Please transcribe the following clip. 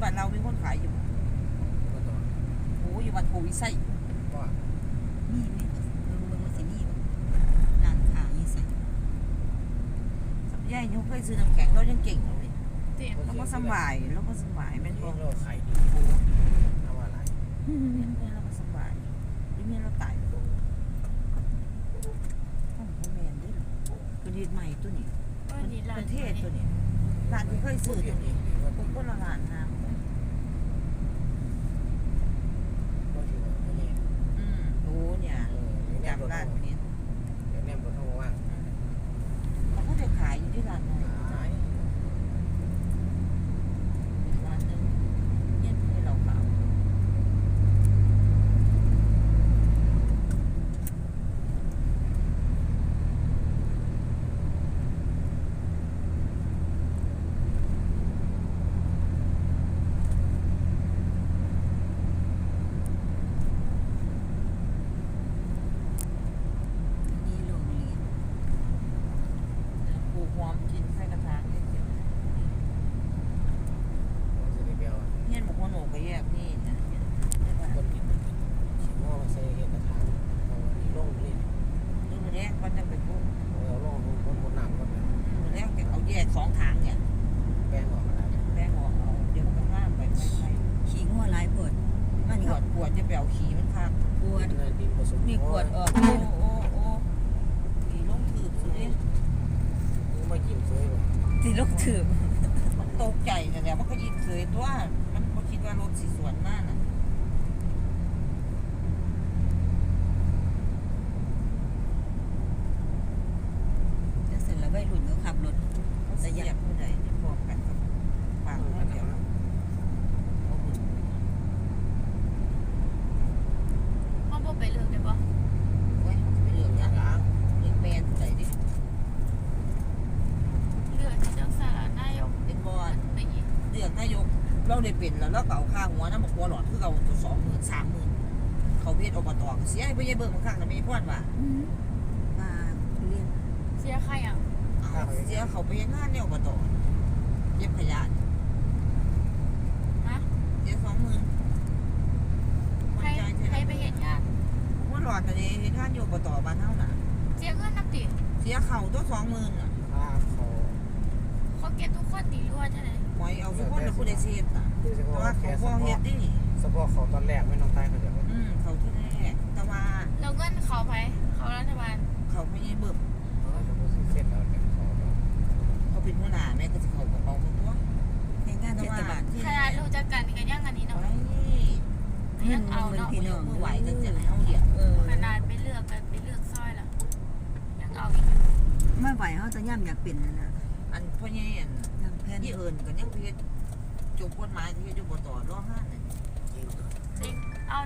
อยู่บ้านเรามีคนขายอยู่โอ้อยู่บัานโควิไซว่ไหมเบิ่งเบิ่งว่าสินี่ร้านขาอยู่ไสสับย่ยยังเคยซื้อน้ำแข็งเรายังเก่งเลยแล้วก็สำบายแล้วก็สำบายแม่นบอเรื่กงเราขายดีกูเอาอะไรเมียเยเราก็สำบายเดี๋เมียเราตายไปแล้ต้องเอาแมนด้วยเหรอดีใหม่ตัวนี้ประเทศตัวนี้ร้านที่เคยซื้อตัวนี้ ผมก็ละลานนะ หอมกินใส่กระถางนี่ยมันจะได้เบลเนี่ยบอกว่าหนูก็แยกนี่นะคนกินขี้ง้อมาใส่เห็ดกระถางเอาอันนี้ลงนี่นี่มันแรกก็จะไปปลูกเอาลงลงบนบนน้ำก่อนนะมันแรกเอาแยกสองทางเนี่ยแป้งออกมาแล้วแบ่งออกเอาเดี๋ยวมันก็ง่ามไปไปไปขี้งัวหลายปวดมันขก็วดขวดจะไปเอาขี้มันข้างปวดดินดินผสมมีขวดออกโอ้โอ้โอ้ขี่ลงถืบสุดเลย มากินเฟยบ่ สิลูกถือมันตกใจแต่แล้วมันก็ยิงเคยตัว มันก็คิดว่ารถสีสวนมากน่ะจะเสร็จแล้ววัยรุ่นก็ขับรถ เขาเสียบผู้ใดที่พร้อมกันกับปากเขาเดียวเขาบึ้ง เขาบอกไปเลือกได้ปะ โอ้ยเขาจะไปเลือก อ ยั ย่าง งอะ เลือกแมนผู้ใดดิ เลือกที่จังสารนายก เป็นบอล ไปอีก เลือกนายก เราได้เป็นแล้วเราก็เอาค่าหัวน้ำบอกหัวหลอดคือเอาตัวสองหมื่นสามหมื่นเขาเวทอบตก็เสียให้พ่อใหญ่เบิ่งมาข้างนะไม่พ่อนว่าอืมปลาทุเรียนเสียใครอะเอาเสียเขาไปเฮ็ดงานเนี่ยอบตเย็บขยะฮะเสียสองหมื่นใครใครไปเห็นงานหัวหลอดแต่เฮ็ดงานอยู่อบตบ้านเฮาน่ะเสียเงินน้ำติเสียเข่าตัวสองหมื่นอะค่าเขาเขา เก็บทุกคนตีรั่วใช่ไหมหวยเอาทุกคนแล้วผู้ใดเสียน่ะคือเฉแต่พาะว่าแค่เขาเฉบ่เฮ็พาะดดิเฉพาะเขาตอนแรกไม่น้องใต้เขาจะอืมเขาที่แรกแต่ว่าแล้วเงินเขาไปเขารัฐบาลเขาไม่ได้เบิ่มเขาจะพูดเส้นแล้วเนี่ยเขาจะเขาเป็นหัวหน้าแม่ก็สิเขากระเป๋าคนตัวแห่งงานเทศบาลที่ขนาดรู้จักกันก็ยังอันนี้ไว้เนาะเงิยันงเอามันเนาะพี่น้องมือไหวจะจะให้เอาเหยียบเออขนาดไปเลือกกันไปเลือกซอยละยังเอาอีกไม่ไหวเขาจะย่ำอยากเป็นนั่นน่ะอันพ่อใหญ่อัน ย่ำแผ่นที่เอิญก็ยังเฮ็ดจบกฎหมายที่เฮ็ดอยู่บ่ต่อรอห้าน่ะยิงเด็กเอา